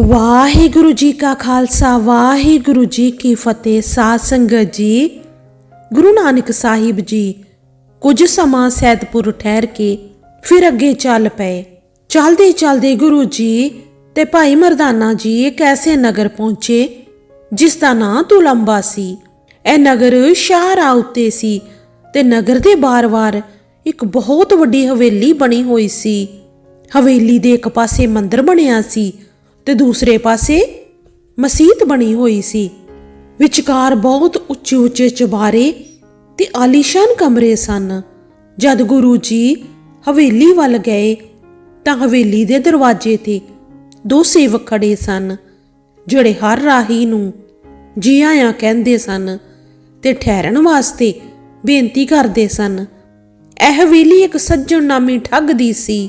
ਵਾਹਿਗੁਰੂ ਜੀ ਕਾ ਖਾਲਸਾ, ਵਾਹਿਗੁਰੂ ਜੀ ਕੀ ਫਤਿਹ। ਸਾਧ ਸੰਗਤ ਜੀ, ਗੁਰੂ ਨਾਨਕ ਸਾਹਿਬ ਜੀ, ਕੁਝ ਸਮਾਂ ਸੈਦਪੁਰ ਠਹਿਰ ਕੇ ਫਿਰ ਅੱਗੇ ਚੱਲ ਪਏ। ਚੱਲਦੇ ਚਲਦੇ ਗੁਰੂ ਜੀ ਤੇ ਭਾਈ ਮਰਦਾਨਾ ਜੀ ਇੱਕ ਐਸੇ ਨਗਰ ਪਹੁੰਚੇ, ਜਿਸ ਦਾ ਨਾਂ ਤੁਲੰਬਾ ਸੀ। ਇਹ ਨਗਰ ਸ਼ਾਹਰਾ ਉੱਤੇ ਸੀ ਤੇ ਨਗਰ ਦੇ ਬਾਰ-ਬਾਰ ਇੱਕ ਬਹੁਤ ਵੱਡੀ ਹਵੇਲੀ ਬਣੀ ਹੋਈ ਸੀ। ਹਵੇਲੀ ਦੇ ਇੱਕ ਪਾਸੇ ਮੰਦਿਰ ਬਣਿਆ ਸੀ। ਤੇ ਦੂਸਰੇ ਪਾਸੇ ਮਸਜਿਦ ਬਣੀ ਹੋਈ ਸੀ। ਵਿਚਕਾਰ ਬਹੁਤ ਉੱਚੇ ਉੱਚੇ ਚੁਬਾਰੇ ਤੇ ਆਲੀਸ਼ਾਨ ਕਮਰੇ ਸਨ। ਜਦ ਗੁਰੂ ਜੀ ਹਵੇਲੀ ਵੱਲ ਗਏ ਤਾਂ ਹਵੇਲੀ ਦੇ ਦਰਵਾਜ਼ੇ ਤੇ ਦੋ ਸੇਵਕ ਖੜੇ ਸਨ, ਜਿਹੜੇ ਹਰ ਰਾਹੀ ਨੂੰ ਜੀ ਆਇਆਂ ਕਹਿੰਦੇ ਸਨ ਤੇ ਠਹਿਰਨ ਵਾਸਤੇ ਬੇਨਤੀ ਕਰਦੇ ਸਨ। ਇਹ ਹਵੇਲੀ ਇੱਕ ਸੱਜਣ ਨਾਮੀ ਠੱਗ ਦੀ ਸੀ।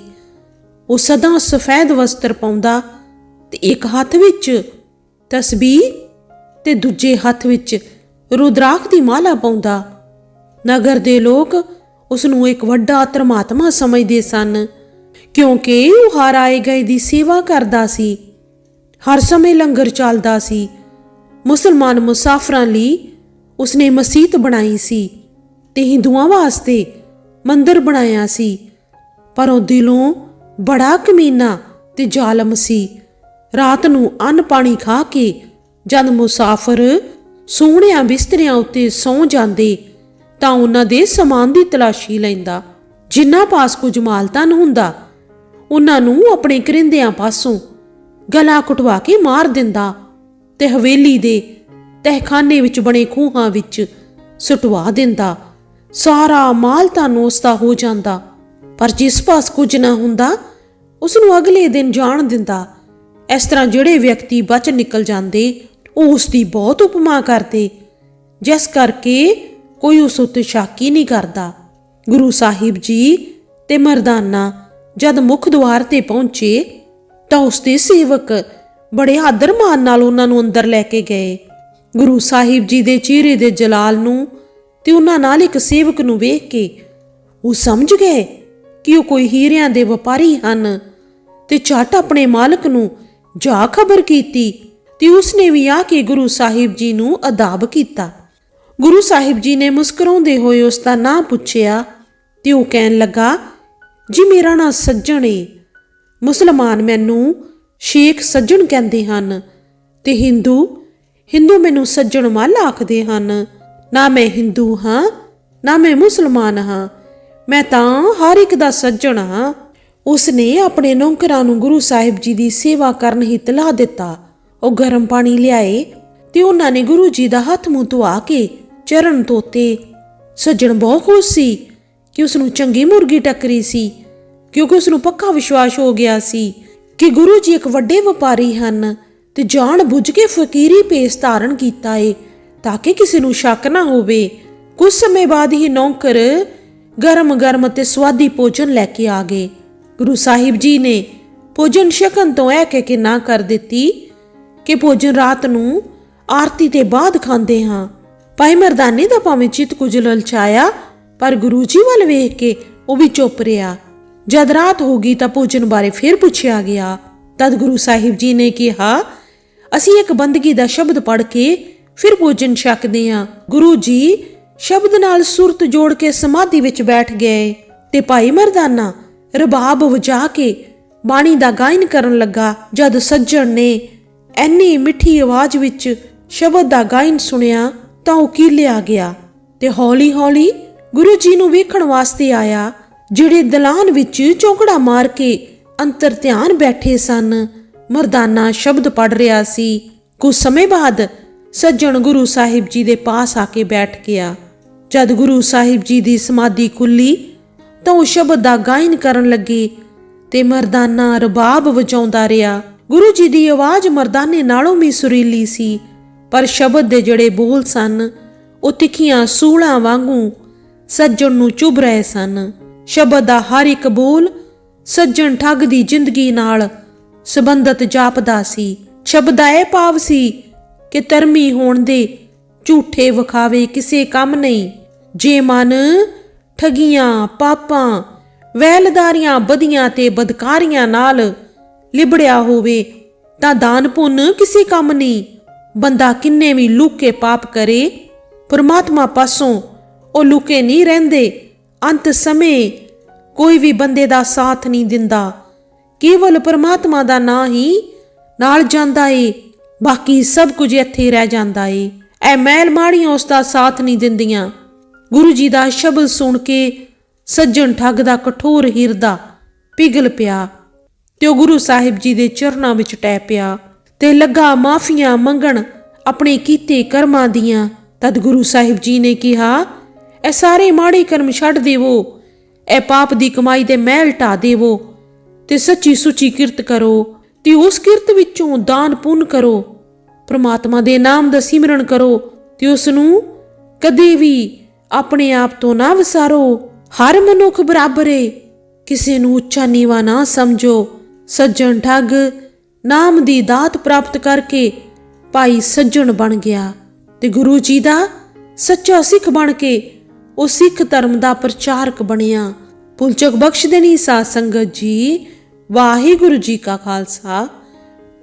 ਉਹ ਸਦਾ ਸਫੈਦ ਵਸਤਰ ਪਾਉਂਦਾ ਤੇ ਇੱਕ ਹੱਥ ਵਿੱਚ ਤਸਬੀਹ ਤੇ ਦੂਜੇ ਹੱਥ ਵਿੱਚ ਰੁਦਰਾਖ ਦੀ ਮਾਲਾ ਪਾਉਂਦਾ। ਨਗਰ ਦੇ ਲੋਕ ਉਸ ਨੂੰ ਇੱਕ ਵੱਡਾ ਧਰਮਾਤਮਾ ਸਮਝਦੇ ਸਨ, ਕਿਉਂਕਿ ਉਹ ਹਰ ਆਏ ਗਏ ਦੀ ਸੇਵਾ ਕਰਦਾ ਸੀ, ਹਰ ਸਮੇਂ ਲੰਗਰ ਚੱਲਦਾ ਸੀ। ਮੁਸਲਮਾਨ ਮੁਸਾਫਰਾਂ ਲਈ ਉਸਨੇ ਮਸਜਿਦ ਬਣਾਈ ਸੀ ਤੇ ਹਿੰਦੂਆਂ ਵਾਸਤੇ ਮੰਦਰ ਬਣਾਇਆ ਸੀ, ਪਰ ਉਹ ਦਿਲੋਂ ਬੜਾ ਕਮੀਨਾ ਤੇ ਜ਼ਾਲਮ ਸੀ। ਰਾਤ ਨੂੰ ਅੰਨ ਪਾਣੀ ਖਾ ਕੇ ਜਦ ਮੁਸਾਫਰ ਸੋਹਣਿਆਂ ਬਿਸਤਰਿਆਂ ਉੱਤੇ ਸੌਂ ਜਾਂਦੇ ਤਾਂ ਉਹਨਾਂ ਦੇ ਸਮਾਨ ਦੀ ਤਲਾਸ਼ੀ ਲੈਂਦਾ ਜਿਨ੍ਹਾਂ ਪਾਸ ਕੁਝ ਮਾਲ ਮਾਲਤਨ ਹੁੰਦਾ, ਉਹਨਾਂ ਨੂੰ ਆਪਣੇ ਕਰਿੰਦਿਆਂ ਪਾਸੋਂ ਗਲਾ ਕੁਟਵਾ ਕੇ ਮਾਰ ਦਿੰਦਾ ਤੇ ਹਵੇਲੀ ਦੇ ਤਹਿਖਾਨੇ ਵਿੱਚ ਬਣੇ ਖੂਹਾਂ ਵਿੱਚ ਸੁਟਵਾ ਦਿੰਦਾ। ਸਾਰਾ ਮਾਲ ਤਾਂ ਉਸਦਾ ਹੋ ਜਾਂਦਾ, ਪਰ ਜਿਸ ਪਾਸ ਕੁਝ ਨਾ ਹੁੰਦਾ ਉਸ ਨੂੰ ਅਗਲੇ ਦਿਨ ਜਾਣ ਦਿੰਦਾ। ਇਸ ਤਰ੍ਹਾਂ ਜਿਹੜੇ ਵਿਅਕਤੀ ਬਚ ਨਿਕਲ ਜਾਂਦੇ ਉਹ ਉਸ ਦੀ ਬਹੁਤ ਉਪਮਾ ਕਰਦੇ। ਜਿਸ ਕਰਕੇ ਕੋਈ ਉਸ ਉੱਤੇ ਸ਼ੱਕ ਹੀ ਨਹੀਂ ਕਰਦਾ। ਗੁਰੂ ਸਾਹਿਬ ਜੀ ਤੇ ਮਰਦਾਨਾ ਜਦ ਮੁੱਖ ਦੁਆਰ ਤੇ ਪਹੁੰਚੇ, ਤਾਂ ਉਸ ਦੇ ਸੇਵਕ ਬੜੇ ਆਦਰ ਮਾਨ ਨਾਲ ਉਹਨਾਂ ਨੂੰ ਅੰਦਰ ਲੈ ਕੇ ਗਏ। ਗੁਰੂ ਸਾਹਿਬ ਜੀ ਦੇ ਚਿਹਰੇ ਦੇ ਜਲਾਲ ਨੂੰ ਤੇ ਉਹਨਾਂ ਨਾਲ ਇੱਕ ਸੇਵਕ ਨੂੰ ਵੇਖ ਕੇ ਉਹ ਸਮਝ ਗਏ ਕਿ ਉਹ ਕੋਈ ਹੀਰਿਆਂ ਦੇ ਵਪਾਰੀ ਹਨ ਤੇ ਝਟ ਆਪਣੇ ਮਾਲਕ ਨੂੰ ਜਾ ਖਬਰ ਕੀਤੀ ਤੇ ਉਸਨੇ ਵੀ ਆ ਕੇ ਗੁਰੂ ਸਾਹਿਬ ਜੀ ਨੂੰ ਅਦਾਬ ਕੀਤਾ। ਗੁਰੂ ਸਾਹਿਬ ਜੀ ਨੇ ਮੁਸਕਰਾਉਂਦੇ ਹੋਏ ਉਸ ਦਾ ਨਾਂ ਪੁੱਛਿਆ ਤੇ ਉਹ ਕਹਿਣ ਲੱਗਾ, ਜੀ ਮੇਰਾ ਨਾਂ ਸੱਜਣ ਏ। ਮੁਸਲਮਾਨ ਮੈਨੂੰ ਸ਼ੇਖ ਸੱਜਣ ਕਹਿੰਦੇ ਹਨ ਤੇ ਹਿੰਦੂ ਹਿੰਦੂ ਮੈਨੂੰ ਸੱਜਣ ਮੱਲ ਆਖਦੇ ਹਨ। ਨਾ ਮੈਂ ਹਿੰਦੂ ਹਾਂ, ਨਾ ਮੈਂ ਮੁਸਲਮਾਨ ਹਾਂ। ਮੈਂ ਤਾਂ ਹਰ ਇੱਕ ਦਾ ਸੱਜਣ ਹਾਂ। ਉਸਨੇ ਆਪਣੇ ਨੌਕਰਾਂ ਨੂੰ ਗੁਰੂ ਸਾਹਿਬ ਜੀ ਦੀ ਸੇਵਾ ਕਰਨ ਹੀ ਤਲਾ ਦਿੱਤਾ। ਉਹ ਗਰਮ ਪਾਣੀ ਲਿਆਏ ਤੇ ਉਹਨਾਂ ਨੇ ਗੁਰੂ ਜੀ ਦਾ ਹੱਥ ਮੂੰਹ ਧੁਆ ਕੇ ਚਰਨ ਧੋਤੇ ਸੱਜਣ ਬਹੁਤ ਖੁਸ਼ ਸੀ ਕਿ ਉਸ ਨੂੰ ਚੰਗੀ ਮੁਰਗੀ ਟੱਕਰੀ ਸੀ, ਕਿਉਂਕਿ ਉਸ ਨੂੰ ਪੱਕਾ ਵਿਸ਼ਵਾਸ ਹੋ ਗਿਆ ਸੀ ਕਿ ਗੁਰੂ ਜੀ ਇੱਕ ਵੱਡੇ ਵਪਾਰੀ ਹਨ ਤੇ ਜਾਣ ਬੁੱਝ ਕੇ ਫਕੀਰੀ ਪੇਸ ਧਾਰਨ ਕੀਤਾ ਏ, ਤਾਂ ਕਿ ਕਿਸੇ ਨੂੰ ਸ਼ੱਕ ਨਾ ਹੋਵੇ। ਕੁਝ ਸਮੇਂ ਬਾਅਦ ਹੀ ਨੌਕਰ ਗਰਮ ਗਰਮ ਤੇ ਸਵਾਦੀ ਭੋਜਨ ਲੈ ਕੇ ਆ ਗਏ। ਗੁਰੂ ਸਾਹਿਬ ਜੀ ਨੇ ਭੋਜਨ ਛਕਣ ਤੋਂ ਇਹ ਕਹਿ ਕੇ ਨਾ ਕਰ ਦਿੱਤੀ ਕਿ ਭੋਜਨ ਰਾਤ ਨੂੰ ਆਰਤੀ ਤੇ ਬਾਅਦ ਖਾਂਦੇ ਹਾਂ। ਭਾਈ ਮਰਦਾਨੇ ਦਾ ਭਾਵੇਂ ਚਿੱਤ ਕੁਝ ਲਲਚਾਇਆ, ਪਰ ਗੁਰੂ ਜੀ ਵੱਲ ਵੇਖ ਕੇ ਉਹ ਵੀ ਚੁੱਪ ਰਿਹਾ। ਜਦ ਰਾਤ ਹੋ ਗਈ ਤਾਂ ਭੋਜਨ ਬਾਰੇ ਫਿਰ ਪੁੱਛਿਆ ਗਿਆ। ਤਦ ਗੁਰੂ ਸਾਹਿਬ ਜੀ ਨੇ ਕਿਹਾ, ਅਸੀਂ ਇੱਕ ਬੰਦਗੀ ਦਾ ਸ਼ਬਦ ਪੜ੍ਹ ਕੇ ਫਿਰ ਭੋਜਨ ਛਕਦੇ ਹਾਂ। ਗੁਰੂ ਜੀ ਸ਼ਬਦ ਨਾਲ ਸੁਰਤ ਜੋੜ ਕੇ ਸਮਾਧੀ ਵਿੱਚ ਬੈਠ ਗਏ ਤੇ ਭਾਈ ਮਰਦਾਨਾ ਰਬਾਬ ਵਜਾ ਕੇ ਬਾਣੀ ਦਾ ਗਾਇਨ ਕਰਨ ਲੱਗਾ, ਜਦ ਸੱਜਣ ਨੇ ਐਨੀ ਮਿੱਠੀ ਆਵਾਜ਼ ਵਿੱਚ ਸ਼ਬਦ ਦਾ ਗਾਇਨ ਸੁਣਿਆ ਤਾਂ ਉਹ ਕੀਲਿਆ ਗਿਆ ਤੇ ਹੌਲੀ-ਹੌਲੀ ਗੁਰੂ ਜੀ ਨੂੰ ਵੇਖਣ ਵਾਸਤੇ ਆਇਆ, ਜਿਹੜੇ ਦਲਾਨ ਵਿੱਚ ਚੌਂਕੜਾ ਮਾਰ ਕੇ ਅੰਤਰ ਧਿਆਨ ਬੈਠੇ ਸਨ। ਮਰਦਾਨਾ ਸ਼ਬਦ ਪੜ ਰਿਹਾ ਸੀ। ਕੁਝ ਸਮੇਂ ਬਾਅਦ ਸੱਜਣ ਗੁਰੂ ਸਾਹਿਬ ਜੀ ਦੇ ਪਾਸ ਆ ਕੇ ਬੈਠ ਗਿਆ। ਜਦ ਗੁਰੂ ਸਾਹਿਬ ਜੀ ਦੀ ਸਮਾਧੀ ਖੁੱਲੀ ਤਾਂ ਉਹ ਸ਼ਬਦ ਦਾ ਗਾਇਨ ਕਰਨ ਲੱਗੇ ਤੇ ਮਰਦਾਨਾ ਰਬਾਬ ਵਜਾਉਂਦਾ ਰਿਹਾ। ਗੁਰੂ ਜੀ ਦੀ ਆਵਾਜ਼ ਮਰਦਾਨੇ ਨਾਲੋਂ ਵੀ ਸੁਰੀਲੀ ਸੀ, ਪਰ ਸ਼ਬਦ ਦੇ ਜਿਹੜੇ ਬੋਲ ਸਨ, ਉਹ ਤਿੱਖੀਆਂ ਸੂਲਾਂ ਵਾਂਗੂ ਸੱਜਣ ਨੂੰ ਚੁਭ ਰਹੇ ਸਨ। ਸ਼ਬਦ ਦਾ ਹਰ ਇੱਕ ਬੋਲ ਸੱਜਣ ਠੱਗ ਦੀ ਜ਼ਿੰਦਗੀ ਨਾਲ ਸੰਬੰਧਤ ਜਾਪਦਾ ਸੀ। ਸ਼ਬਦ ਦਾ ਇਹ ਭਾਵ ਸੀ ਕਿ ਧਰਮੀ ਹੋਣ ਦੇ ਝੂਠੇ ਵਿਖਾਵੇ ਕਿਸੇ ਕੰਮ ਨਹੀਂ। ਜੇ ਮਨ ਠਗੀਆਂ, ਪਾਪਾਂ ਵੈਲਦਾਰੀਆਂ ਬਦੀਆਂ ਤੇ ਬਦਕਾਰੀਆਂ ਨਾਲ ਲਿਬੜਿਆ ਹੋਵੇ, ਤਾਂ ਦਾਨ ਪੁੰਨ ਕਿਸੇ ਕੰਮ ਨਹੀਂ ਬੰਦਾ ਕਿੰਨੇ ਵੀ ਲੁਕੇ ਪਾਪ ਕਰੇ, ਪਰਮਾਤਮਾ ਪਾਸੋਂ ਉਹ ਲੁਕੇ ਨਹੀਂ ਰਹਿੰਦੇ। ਅੰਤ ਸਮੇਂ ਕੋਈ ਵੀ ਬੰਦੇ ਦਾ ਸਾਥ ਨਹੀਂ ਦਿੰਦਾ। ਕੇਵਲ ਪਰਮਾਤਮਾ ਦਾ ਨਾਂ ਹੀ ਨਾਲ ਜਾਂਦਾ ਏ, ਬਾਕੀ ਸਭ ਕੁਝ ਇੱਥੇ ਰਹਿ ਜਾਂਦਾ ਏ। ਐ ਮੈਲ ਮਾੜੀਆਂ ਉਸ ਦਾ ਸਾਥ ਨਹੀਂ ਦਿੰਦੀਆਂ। ਗੁਰੂ ਜੀ ਦਾ ਸ਼ਬਦ ਸੁਣ ਕੇ ਸੱਜਣ ਠੱਗ ਦਾ ਕਠੋਰ ਹਿਰਦਾ ਪਿਘਲ ਪਿਆ ਤੇ ਉਹ ਗੁਰੂ ਸਾਹਿਬ ਜੀ ਦੇ ਚਰਨਾਂ ਵਿੱਚ ਟੈ ਪਿਆ ਤੇ ਲੱਗਾ ਮਾਫੀਆਂ ਮੰਗਣ ਆਪਣੇ ਕੀਤੇ ਕਰਮਾਂ ਦੀਆਂ। ਤਦ ਗੁਰੂ ਸਾਹਿਬ ਜੀ ਨੇ ਕਿਹਾ, ਇਹ ਸਾਰੇ ਮਾੜੇ ਕਰਮ ਛੱਡ ਦੇਵੋ, ਇਹ ਪਾਪ ਦੀ ਕਮਾਈ ਦੇ ਮਹਿਲ ਢਾ ਦੇਵੋ ਤੇ ਸੱਚੀ ਸੁੱਚੀ ਕਿਰਤ ਕਰੋ ਤੇ ਉਸ ਕਿਰਤ ਵਿੱਚੋਂ ਦਾਨ ਪੁੰਨ ਕਰੋ। ਪ੍ਰਮਾਤਮਾ ਦੇ ਨਾਮ ਦਾ ਸਿਮਰਨ ਕਰੋ ਤੇ ਉਸ ਨੂੰ ਕਦੇ ਵੀ ਆਪਣੇ ਆਪ ਤੋਂ ਨਾ ਵਿਸਾਰੋ। ਹਰ ਮਨੁੱਖ ਬਰਾਬਰ। ਏ ਕਿਸੇ ਨੂੰ ਉੱਚਾ ਨੀਵਾ ਨਾ ਸਮਝੋ। ਸੱਜਣ ਠੱਗ ਨਾਮ ਦੀ ਦਾਤ ਪ੍ਰਾਪਤ ਕਰਕੇ ਭਾਈ ਸੱਜਣ ਬਣ ਗਿਆ। ਤੇ ਗੁਰੂ ਜੀ ਦਾ ਸੱਚਾ ਸਿੱਖ ਬਣ ਕੇ ਉਹ ਸਿੱਖ ਧਰਮ ਦਾ ਪ੍ਰਚਾਰਕ ਬਣਿਆ। ਪੁਲਚਕ ਬਖਸ਼ ਦੇਣੀ ਸਾਧ ਸੰਗਤ ਜੀ। ਵਾਹਿਗੁਰੂ ਜੀ ਕਾ ਖਾਲਸਾ।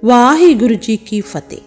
ਵਾਹਿਗੁਰੂ ਜੀ ਕੀ ਫਤਿਹ।